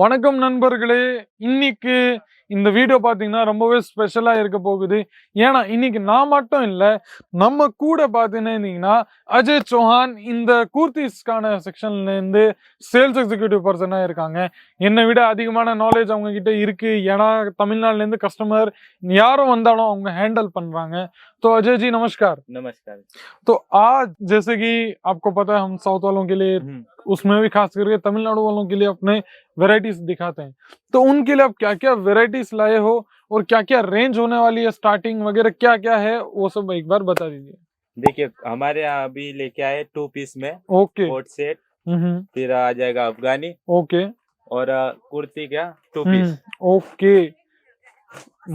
வணக்கம் நண்பர்களே இன்னைக்கு இந்த வீடியோ பார்த்தீங்கன்னா ரொம்பவே ஸ்பெஷலாக இருக்க போகுது ஏன்னா இன்னைக்கு நான் மட்டும் இல்லை நம்ம கூட பார்த்தீங்கன்னா அஜய் சௌஹான் இந்த கூர்த்திஸ்கான செக்ஷன்லேருந்து சேல்ஸ் எக்ஸிக்யூட்டிவ் பர்சனாக இருக்காங்க என்னை விட அதிகமான நாலேஜ் அவங்கக்கிட்ட இருக்குது ஏன்னா தமிழ்நாட்டிலேருந்து கஸ்டமர் யாரும் வந்தாலும் அவங்க ஹேண்டில் பண்ணுறாங்க तो अजय जी नमस्कार नमस्कार तो आज जैसे कि आपको पता है हम साउथ वालों के लिए हम्म। उसमें भी खास करके तमिलनाडु वालों के लिए अपने वेराइटीज दिखाते हैं तो उनके लिए आप क्या क्या वेराइटीज लाए हो और क्या क्या रेंज होने वाली है स्टार्टिंग वगैरह क्या क्या है वो सब एक बार बता दीजिए देखिए हमारे यहाँ अभी लेके आए टू पीस में ओके कोट सेट फिर आ जाएगा अफगानी ओके और कुर्ती क्या टू पीस ओके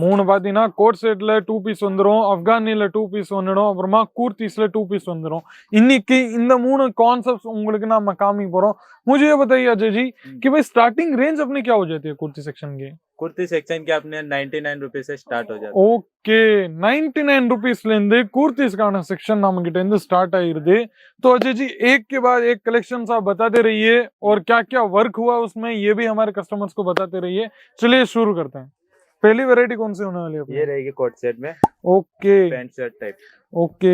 மூணு பாத்தீங்க கோட் செட்ல 2 பீஸ் வந்தரும் अफगानीல 2 பீஸ் వన్నడం అప్రమ కుర్తీస్ల 2 பீస్ వందరు ఇన్నికి ఇంద మూడు కాన్సెప్ట్స్ ఉంగలుకు మనం కామిపోరం ముజే బతాయీ అజేజీ కి బై స్టార్టింగ్ రేంజ్ ఆఫ్నే క్యా హో జతే కుర్తీ సెక్షన్ కే కుర్తీ సెక్షన్ కే అప్నే 99 రూపాయ సే స్టార్ట్ హో జాతా ఓకే 99 రూపాయ లెం కుర్తీస్ కానా సెక్షన్ నామకిట ఎందు స్టార్ట్ అయ్యిరు తో అజేజీ ఏక్ కే బార్ ఏక్ కలెక్షన్ స ఆ బతాతే rahiye ఔర్ క్యా క్యా వర్క్ హవా ఉస్మే యే బి హమార కస్టమర్స్ కో బతాతే rahiye చలియే షురూ కర్తే హే पहली वेरायटी कौन सी होने वाली है ये रहेगी कोट सेट में okay pant shirt type okay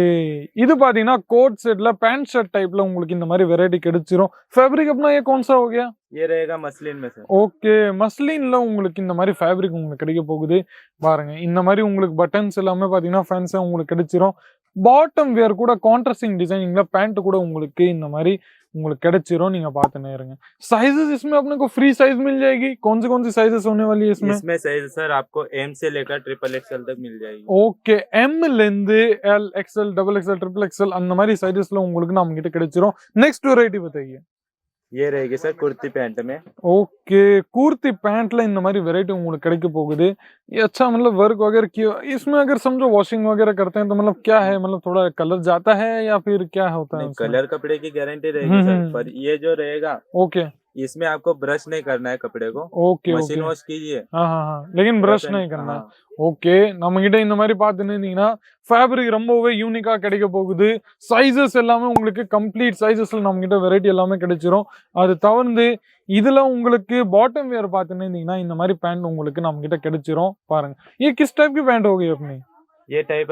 இது பார்த்தீங்கன்னா கோட் செட்ல பேண்ட் ஷர்ட் டைப்ல உங்களுக்கு இந்த மாதிரி வெரைட்டி கிடைச்சிரும் ஃபேப்ரிக் அப்படின்னா ये कौन सा हो गया ये रहेगा ஓகே மஸ்லின்ல உங்களுக்கு இந்த மாதிரி ஃபேப்ரிக் உங்களுக்கு கிடைக்க போகுது பாருங்க இந்த மாதிரி உங்களுக்கு பட்டன்ஸ் எல்லாமே பாத்தீங்கன்னா ஃபேன்ஸா உங்களுக்கு கிடைச்சிரும் பாட்டம் வேர் கூட கான்ட்ராஸ்டிங் டிजाइनिंगல பேண்ட் கூட உங்களுக்கு இந்த மாதிரி உங்களுக்கு கிடைச்சிரும் நீங்க பார்த்துனே இருங்க साइजेस इसमें अपने को फ्री साइज मिल जाएगी कौन से कौन सी साइजेस होने वाली है इसमें इसमें साइज सर आपको एम से लेकर ट्रिपल एक्सएल तक मिल जाएगी okay L XL double XL triple XL அந்த மாதிரி சைஸஸ்ல உங்களுக்கு நம்ம கிட்ட கிடைச்சிரும் நெக்स्ट वेरायटी बताइए ये रहेगी सर कुर्ती पैंट में ओके कुर्ती पैंट இந்த மாதிரி வெரைட்டி உங்களுக்கு கிடைக்க போகுது ये अच्छा मतलब वर्क वगैरह किया इसमें अगर समझो वॉशिंग वगैरह करते हैं तो मतलब क्या है मतलब थोड़ा कलर जाता है या फिर क्या होता है कलर कपड़े की गारंटी रहेगी हम्म, सर हम्म। पर ये जो रहेगा ओके इसमें आपको ब्रश नहीं करना है कपड़े को ஓகே मशीन ஓகே वाश कीजिए லெகின் பிரஷ் नहीं करना ஓகே நம்ம கிட்ட இந்த மாதிரி பார்த்து நின்னீங்கன்னா ஃபேப்ரிக் ரொம்பவே யூனிக்கா கிடைக்க போகுது சைஸஸ் எல்லாமே உங்களுக்கு கம்ப்ளீட் சைஸஸ்ல நம்ம கிட்ட வெரைட்டி எல்லாமே கிடைச்சிரும் அது தவிர்த்து இதுல உங்களுக்கு பாட்டம் வேர் பார்த்து நின்னீங்கன்னா இந்த மாதிரி பேண்ட் உங்களுக்கு நம்ம கிட்ட கிடைச்சிரும் பாருங்க ये किस टाइप की पैंट होगी ये टाइप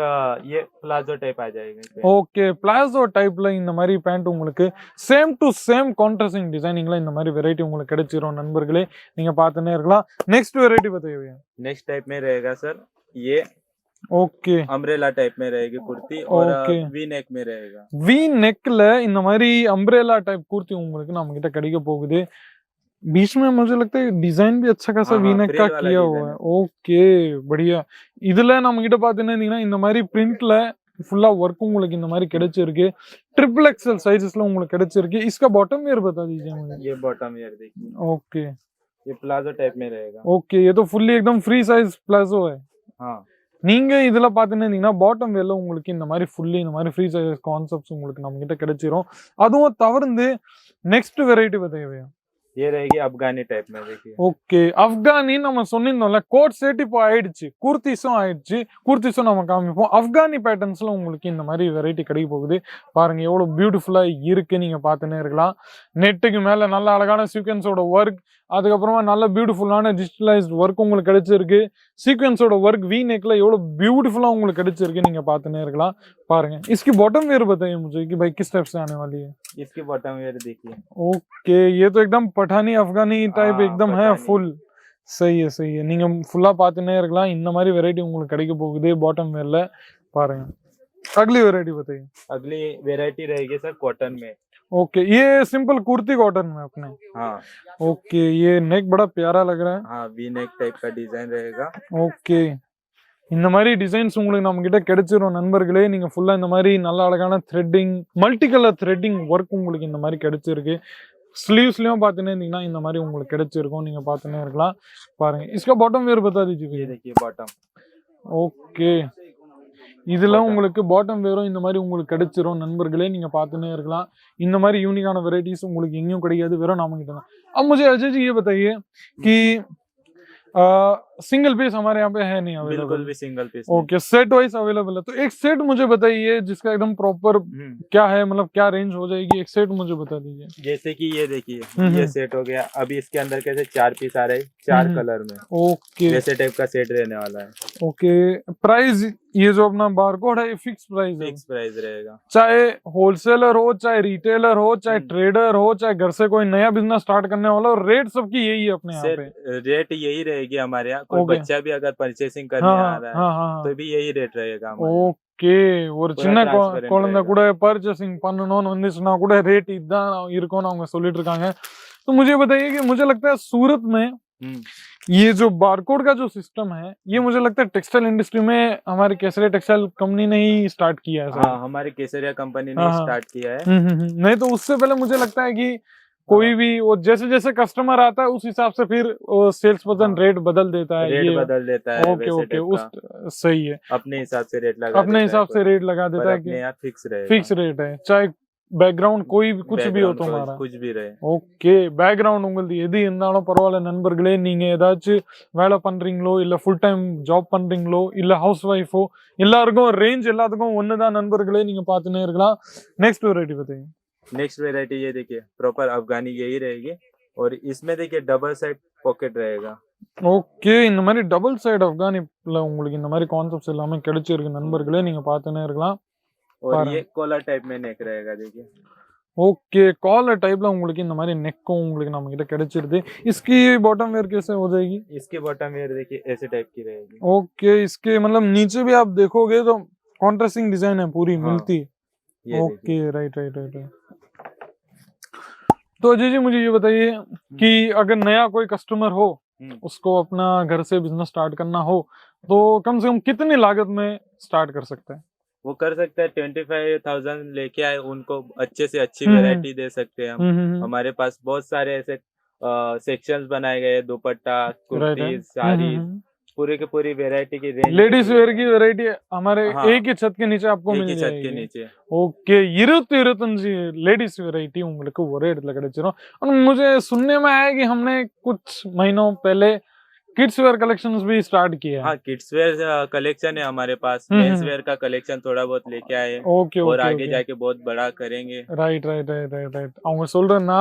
ये प्लाजो टाइप आ जाएगा ஓகே பிளாசோ டைப்ல இந்த மாதிரி பேண்ட் உங்களுக்கு சேம் டு சேம் கான்ட்ராஸ்டிங் டிசைனிங்ல இந்த மாதிரி வெரைட்டி உங்களுக்கு கிடைச்சிரும் நண்பர்களே நீங்க பார்த்தனே இருக்கலாம் நெக்ஸ்ட் வெரைட்டி बताइए நெக்ஸ்ட் டைப் மே रहेगा सर ये ஓகே அம்ரேலா டைப் மே रहेगी कुर्ती और वी नेक में रहेगा वी नेकல இந்த மாதிரி அம்ரேலா டைப் குர்த்தி உங்களுக்கு நம்ம கிட்ட கிடைக்க போகுது बीच में मुझे लगता है डिजाइन भी अच्छा खासा वीनेक का किया हुआ है ஓகே बढ़िया இதுல நம்ம கிட்ட பாத்து என்னன்னா இந்த மாதிரி பிரிண்ட்ல ஃபுல்லா ஒர்க் உங்களுக்கு இந்த மாதிரி கிடைச்சிருக்கு ட்ரிபிள் எக்ஸ்எல் சைஸஸ்ல உங்களுக்கு கிடைச்சிருக்கு इसका बॉटम वेयर बता दीजिए मुझे ये बॉटम वेयर देखिए ओके ये प्लाजो टाइप में रहेगा ओके ये तो फुल्ली एकदम फ्री साइज प्लाजो है हां நீங்க இதுல பாத்துனீங்கன்னா பாட்டம் வேல உங்களுக்கு இந்த மாதிரி ஃபுல்லி இந்த மாதிரி ஃப்ரீ சைஸ் கான்செப்ட்ஸ் உங்களுக்கு நம்ம கிட்ட கிடைச்சிரும் அதுவும் தவறுந்து நெக்ஸ்ட் வெரைட்டி தேவையா ये रहेगी अफगानी टाइप में देखिए ஓகே அப்கானி நம்ம சொன்னிருந்தோம்ல கோட் செட் இப்போ ஆயிடுச்சு குர்த்திஸும் ஆயிடுச்சு குர்த்திஸும் நம்ம காமிப்போம் அப்கானி பேட்டர்ன்ஸ்ல உங்களுக்கு இந்த மாதிரி வெரைட்டி கிடைக்க போகுது பாருங்க எவ்வளவு பியூட்டிஃபுல்லா இருக்கு நீங்க பார்த்துன்னே இருக்கலாம் நெட்டுக்கு மேல நல்ல அழகான சீக்வன்ஸோட ஒர்க் அதுக்கப்புறமா நல்ல பியூட்டிஃபுல்லான டிஜிட்டலைஸ்ட் ஒர்க் உங்களுக்கு கிடைச்சிருக்கு சீக்வன்ஸோட ஒர்க் வி நெக்ல எவ்வளோ பியூட்டிஃபுல்லாக உங்களுக்கு கிடைச்சிருக்கு நீங்கள் பார்த்துனே இருக்கலாம் பாருங்க இஸ்கி பாட்டம் வேறு बताइए मुझे कि भाई किस टाइप से आने वाली है इसकी बॉटम वेयर देखिए ओके ये तो एकदम पठानी अफगानी टाइप एकदम ஃபுல்லாக இருக்கலாம் இந்த மாதிரி வெரைட்டி உங்களுக்கு கிடைக்க போகுது பாட்டம் வேரில் பாருங்க அக்லி வெரைட்டி பார்த்தீங்க அக்லி வெரைட்டி ரேகே சார் காட்டன் மே ओके ये सिंपल कुर्ती कॉटन में अपने ओके ये नेक बड़ा प्यारा लग रहा है वी नेक टाइप का डिजाइन रहेगा ओके இந்த மாதிரி டிசைன்ஸ் உங்களுக்கு நம்ம கிட்ட கிடைச்சிரும் நண்பர்களே நீங்க ஃபுல்லா இந்த மாதிரி நல்ல அழகான threading multi colour threading work உங்களுக்கு இந்த மாதிரி கிடைச்சிருக்கு ஸ்லீவ்ஸ்லயும் பாத்துனே இருந்தீங்கன்னா இந்த மாதிரி உங்களுக்கு கிடைச்சிருக்கும் நீங்க பாத்துனே இருக்கலாம் பாருங்க இஸ்கா பாட்டம் வேறு बता பாட்டம் ஓகே இதெல்லாம் உங்களுக்கு பாட்டம் வேரும் இந்த மாதிரி உங்களுக்கு கிடைச்சிரும் நண்பர்களே நீங்க பார்த்துன்னே இருக்கலாம் இந்த மாதிரி யூனிக்கான வெரைட்டிஸ் உங்களுக்கு எங்கேயும் கிடைக்காது வெறும் நாம கிட்ட தான் अब मुझे अजय கி सिंगल पीस हमारे यहाँ पे है नहीं अवेलेबल बिल्कुल भी single piece okay set wise available है तो एक सेट मुझे बताइए जिसका एकदम प्रॉपर हम्म। क्या है मतलब क्या रेंज हो जाएगी एक सेट मुझे बता दीजिए जैसे कि ये देखिए हम्म, ये सेट हम्म। हो गया अभी इसके अंदर कैसे चार पीस आ रहे हैं चार कलर में ओके जैसे टाइप का सेट रहने वाला है ओके प्राइस ये जो अपना कोड है ये फिक्स प्राइस फिक्स प्राइस रहेगा चाहे होलसेलर हो चाहे रिटेलर हो चाहे ट्रेडर हो चाहे घर से कोई नया बिजनेस स्टार्ट करने वाला हो रेट सबकी यही है अपने यहाँ पे रेट यही रहेगी हमारे यहाँ कोई बच्चा भी अगर परचेसिंग करने हाँ, आ रहा है हाँ, हाँ, तो भी यही रेट रहेगा ஓகே ஒரு சின்ன குழந்தை கூட பர்ச்சேसिंग பண்ணணும்னு வந்துச்சுன்னா கூட ரேட் இதுதான் இருக்கும்னு அவங்க சொல்லிட்டு இருக்காங்க तो मुझे बताइए कि मुझे लगता है सूरत में हम्म। ये जो बारकोड का जो सिस्टम है ये मुझे लगता है टेक्सटाइल इंडस्ट्री में हमारे केसरिया टेक्सटाइल कंपनी ने ही स्टार्ट किया है हमारे केसरिया कंपनी ने स्टार्ट किया है हम्म, हम्म, नहीं तो उससे पहले मुझे लगता है कि कोई भी वो जैसे जैसे कस्टमर आता है उस हिसाब से फिर सेल्स पर्सन रेट बदल देता है रेट बदल देता है ओके ओके उस सही है अपने हिसाब से रेट लगा अपने हिसाब से रेट लगा देता है कि फिक्स रेट फिक्स रेट है चाहे ಬ್ಯಾಕ್ಗ್ರೌಂಡ್ ಕೊಯ್ ಕುಚ್ ಬಿ ಹೋತೋ ಮಾರಾ ಕುಚ್ ಬಿ ರೇ ஓகே பேக்ரவுண்ட் உங்களுக்கு எது இருந்தாலும் பரவாயில்ல நண்பர்களே நீங்க ஏதாச்சும் வேலை பண்றீங்களோ இல்ல ஃபுல் டைம் ஜாப் பண்றீங்களோ இல்ல ஹவுஸ் ஒய்ஃபோ எல்லாருக்கும் ரேஞ்ச் எல்லாத்துக்கும் ஒண்ணுதான் நண்பர்களே நீங்க பாத்துனே இருக்கலாம் நெக்ஸ்ட் வெரைட்டி பார்த்தீங்க नेक्स्ट वेराइटी ये देखिए प्रॉपर अफगानी यही रहेगी और इसमें देखिए डबल साइड पॉकेट रहेगा ஓகே இந்த மாதிரி டபுள் சைடு ஆப்கானிப்ல உங்களுக்கு இந்த மாதிரி கான்செப்ட்ஸ் எல்லாமே கிடைச்சிருக்கு நண்பர்களே நீங்க பார்த்தனே இருக்கலாம் और ये कॉलर टाइप में नेक रहेगा देखिए ओके कॉलर टाइप உங்களுக்கு இந்த மாதிரி नेक உங்களுக்கு நம்ம கிட்ட கிடைச்சிருது इसकी बॉटम वेयर कैसे हो जाएगी इसके बॉटम वेयर देखिए ऐसे टाइप की रहेगी ओके इसके मतलब नीचे भी आप देखोगे तो कॉन्ट्रास्टिंग डिजाइन है पूरी हाँ, मिलती okay right right right, right. तो अजय जी मुझे ये बताइए हम्म। कि अगर नया कोई कस्टमर हो हम्म। उसको अपना घर से बिजनेस स्टार्ट करना हो तो कम से कम कितनी लागत में स्टार्ट कर सकते हैं वो कर सकते हैं ट्वेंटी फाइव थाउजेंड लेके आए उनको अच्छे से अच्छी वेरायटी हम्म, दे सकते हैं हम हमारे पास बहुत सारे ऐसे सेक्शंस बनाए गए दुपट्टा कुर्ती साड़ी पूरे के पूरी वेरायटी की रेंज लेडीज वेयर की वेरायटी हमारे हाँ, एक ही छत के नीचे आपको मिल छत के नीचे ओके इरुत इरुतंजी लेडीज वेरायटी உங்களுக்கு ஒரே இடத்துல கிடைச்சிரும் मुझे सुनने में आया कि हमने कुछ महीनों पहले किड्स वेयर कलेक्शन भी स्टार्ट किए हाँ किड्स वेयर कलेक्शन है हमारे पास मेंस वेयर का कलेक्शन थोड़ा बहुत लेके आए ओके और ओके, आगे ओके. जाके बहुत बड़ा करेंगे right right right right right அவங்க சொல்றேன்னா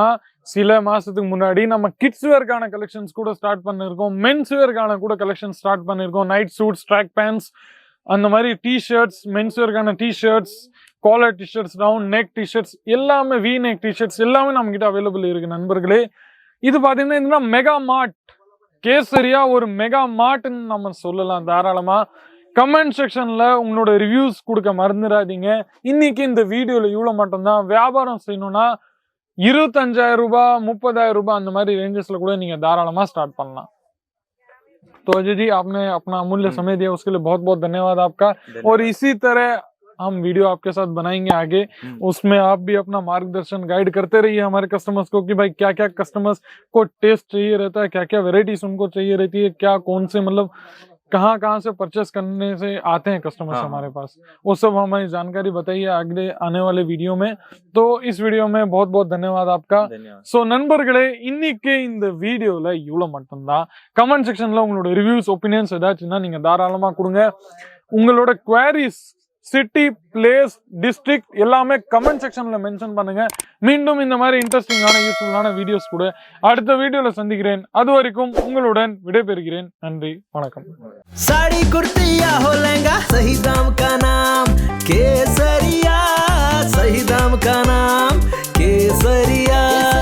சில மாசத்துக்கு முன்னாடி நம்ம கிட்ஸ் வேர்க்கான கலெக்ஷன்ஸ் கூட ஸ்டார்ட் பண்ணிருக்கோம் மென்ஸ் வேர்க்கான கூட கலெக்ஷன் ஸ்டார்ட் பண்ணிருக்கோம் நைட் சூட்ஸ் ட்ராக் பேண்ட்ஸ் அந்த மாதிரி T shirts men's வேர்க்கான T shirts collar T shirts round neck T shirts எல்லாமே வி நெக் டி ஷர்ட்ஸ் எல்லாமே நம்ம கிட்ட அவைலபிள் இருக்கு நண்பர்களே இது பாத்தீங்கன்னா மெகா மார்ட் கேசரியா ஒரு மெகா மார்ட்டுன்னு நம்ம சொல்லலாம் தாராளமா கமெண்ட் செக்ஷன்ல உங்களோட ரிவ்யூஸ் கொடுக்க மறந்துடாதீங்க இன்னைக்கு இந்த வீடியோல இவ்வளவு மட்டும்தான் வியாபாரம் செய்யணும்னா இருபத்தஞ்சாயிரம் ரூபாய் முப்பதாயிரம் ரூபாய் அந்த மாதிரி ரேஞ்சஸ்ல கூட நீங்க தாராளமா ஸ்டார்ட் பண்ணலாம் तो अजय जी आपने अपना अमूल्य समय दिया उसके लिए बहुत बहुत धन्यवाद आपका और इसी तरह हम वीडियो आपके साथ बनाएंगे आगे हम्म। उसमें आप भी अपना मार्गदर्शन गाइड करते रहिए हमारे कस्टमर्स को कि भाई क्या क्या कस्टमर्स को टेस्ट चाहिए रहता है क्या क्या वेराइटीज उनको चाहिए रहती है क्या कौन से मतलब कहाँ कहाँ से परचेस करने से आते हैं कस्टमर्स हाँ। हमारे पास वो सब हमारी जानकारी बताइए अगले आने वाले वीडियो में तो इस वीडियो में बहुत बहुत धन्यवाद आपका सो நண்பர்களே இன்னைக்கு இந்த வீடியோவில் இவ்வளோ மட்டும்தான் கமெண்ட் செக்ஷனில் உங்களோட ரிவ்யூஸ் ஒப்பீனியன்ஸ் ஏதாச்சுன்னா நீங்கள் தாராளமாக கொடுங்க உங்களோட குவாரிஸ் சிட்டி பிளேஸ் டிஸ்ட்ரிக்ட் எல்லாமே கமெண்ட் செக்ஷன்ல மென்ஷன் பண்ணுங்க மீண்டும் இந்த மாதிரி இன்ட்ரெஸ்டிங்கான யூஸ்ஃபுல்லான வீடியோஸ் கூட அடுத்த வீடியோல சந்திக்கிறேன் அது வரைக்கும் உங்களுடன் விடைபெறுகிறேன் நன்றி வணக்கம் சாடி குர்த்தியா ஹோலங்கா சஹிதாம் சஹி கேசரியா சஹி கா நாம் கேசரியா